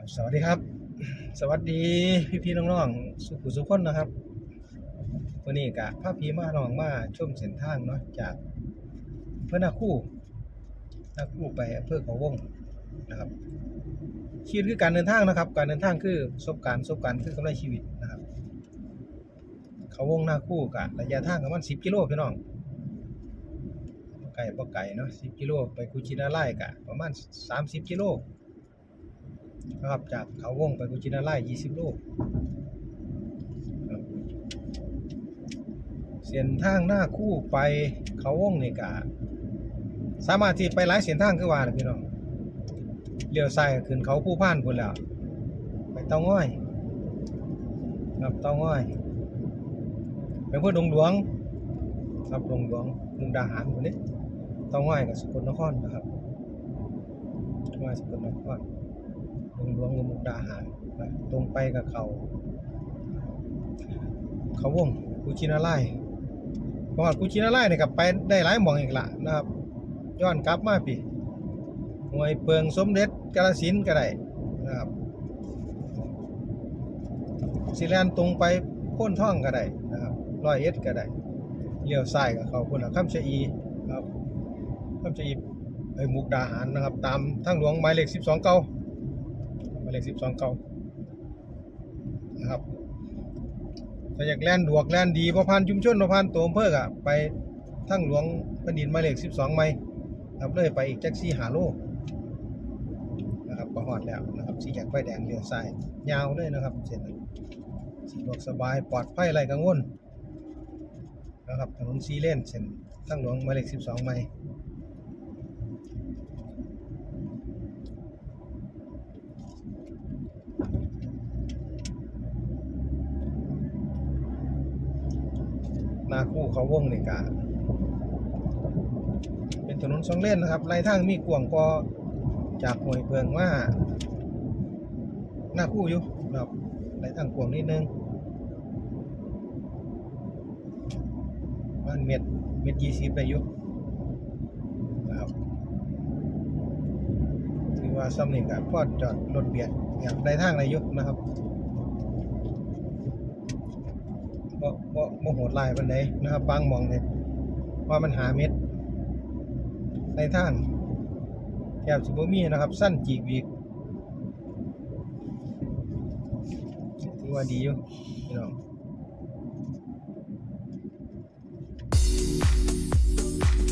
ครับสวัสดีครับ สวัสดีพี่พี่ๆน้องๆสุขุสุขคนนะครับวันนี้กะพาพี่มาน้องมาชมเส้นทางเนาะจากเพื่อนาคู่นาคู่ไปอำเภอเขาวงนะครับชีวิตคือการเดินทางนะครับ การเดินทางคือประสบการณ์ประสบการณ์คือกำไรชีวิตนะครับ เขาวงนาคู่กะระยะทางประมาณ10กิโลพี่น้องไก่บ่ไก่เนาะ10กิโลไปกุชินาไล่กะประมาณ30กิโล นะครับจากเขาวงไปกุชินาไล่20โลครับเส้นทางหน้าคู่ไปเขาวงนี่กะสามารถที่ไปหลายเส้นทางคือว่านพี่น้องเลี้ยวซ้ายขึ้นเขาผู้พานพุ่นแล้วไปเตาง้อยครับเตาง้อยไปเพื่อดงหลวงครับดงหลวงมุกดาหารพุ่นนี้เตาง้อยกับสกลนครนะครับเตาง้อยสกลนคร หลวงหลวงกับมุกดาหารตรงไปกับเขา เขาวงกุชินาไล่เพราะว่ากุชินาไล่เนี่ยกับไปได้หลายหมองอีกละนะครับ ย้อนกลับมาปีหวยเปิงสมเด็จกาลสินก็ได้นะครับสิแลนตรงไปพ้นท่องก็ได้นะครับร้อยเอ็ดก็ได้เลี้ยวซ้ายกับเขาพุ่นละคำชะอีนครับคำชะอีไอ้มุกดาหารนะครับ ตามทางหลวงหมายเลข12เก้าายเลขสิบสองเก่านะครับถ้าอยากแล่นดวกแล่นดีพอผ่านชุมชนพอผ่านตัวอำเภออะไปทั้งหลวงแผ่นดินหมายเลขสิบสองไมล์ครับเลยไปอีกแจ็คซี่หาโลนะครับก็ฮอดแล้วนะครับสีแยกไฟแดงเลี้ยวซ้ายยาวเลยนะครับเส้นนั้นสะดวกสบายปลอดภัยไรกังวลนะครับถนนซีเลนเส้นทั้งหลวงหมายเลขสิบสองไม นาคู่เขาวงนี่กะเป็นถนนสองเลนนะครับไล่ทางมีกวางกอจากห้วยเพิงว่าหน้าคู่อยู่นะครับไล่ทางกวางนิดนึงบ้านเม็ดเม็ดยี่สิบไปอยู่นะครับถือว่าซ้ำนี่กับพอดจอดรถเบียดอยากได้ทางอะไรอยู่นะครับ บ่บ่บ่โหดลายปานใดนะครับบางมองเนี่ยว่ามันหาเม็ดในทางแทบสิบ่มีนะครับสั้นจีกวีกถือว่าดีอยู่พี่น้อง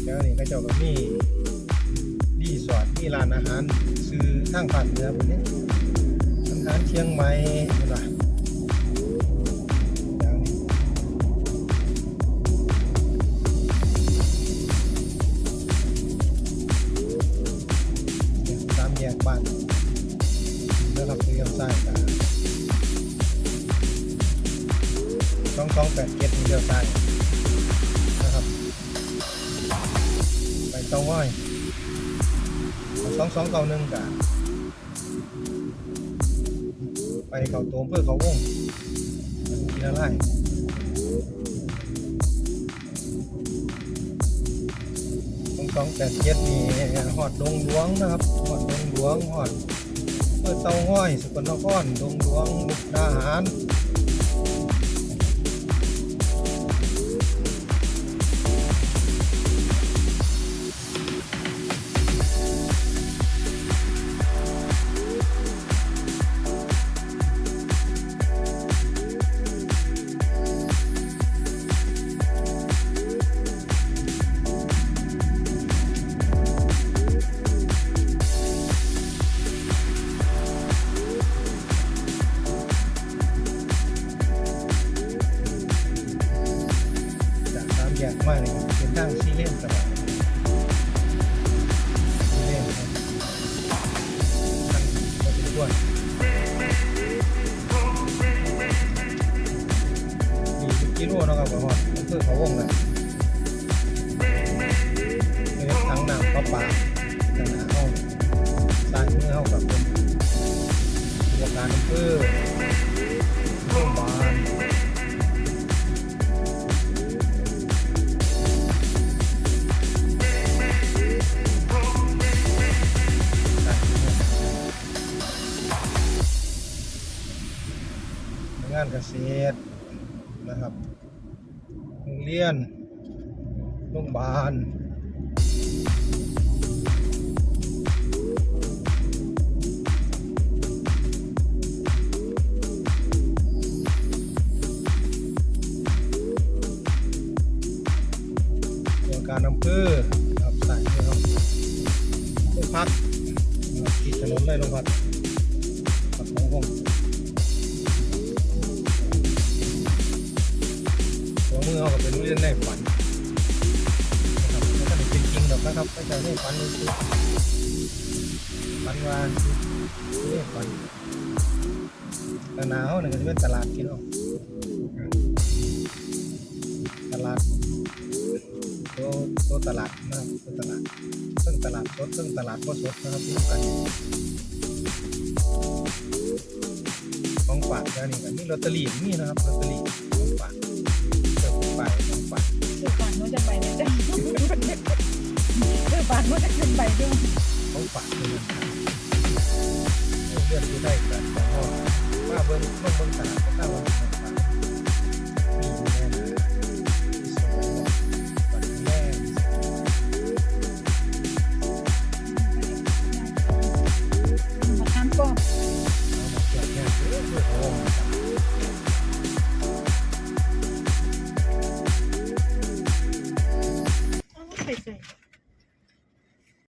แล้วนี่ก็เจ้าก็มีรีสอร์ทมีร้านอาหารซื้อทางฝั่งเหนือพวกนี้อาหารเชียงใหม่เห็นะ สองสองแปดเจ็ดเลี้ยวซ้ายนะครับไปเตาง้อยสองสองเก้าหนึ่งกันไปเขาโตมเพื่อเขาวงกินอะไรสองสองแปดเจ็ดนี่หอดดงหลวงนะครับหอดดงหลวงหอดเพื่อเตาง้อยสกลนครดงหลวงมุกดาหารามแยกมาเป็นทางซีเลนตลอดซีเลนครับทางพอสมควรมีสิบกิโลนะครับผมว่าอำเภอเขาวงนะเป็นทั้งน้ำประปาทางหนาห้องสายมือเข้ากับเป็นตัวการอำเภอานเกษตรนะครับโรงเรียนโรงพยาบาลการอำเภอครับสายนี้ครับโรงพักปิดถนนเลยโรงพักพักของผมหัวมื อเขาก็เป็นเรื่องในฝันนะครับไม่ใช่เป็นจริงหรอกนะครับไม่ใช่ในฝันเลยคือฝันว่าเรื่องฝันแต่หนาวเนี่ยก็จะเป็นตลาดกินหรอกตลาดตัวตัวตลาดนะครับตัวตลาดซึ่งตลาดสดซึ่งตลาดก็สดนะครับที่กันของฝากก็นี่กันมีลอตเตอรี่มีนะครับลอตเตอรี่ของฝาก ไปคือปานมันจะไปเนี่ยจ้ะคือปานมันจะขึ้นไปด้วยเขาฝากเลยนะครับเลือกดูได้กันแต่พอมาเบิ้งเบิ่งเบิ้งตลาดก็ตามว่า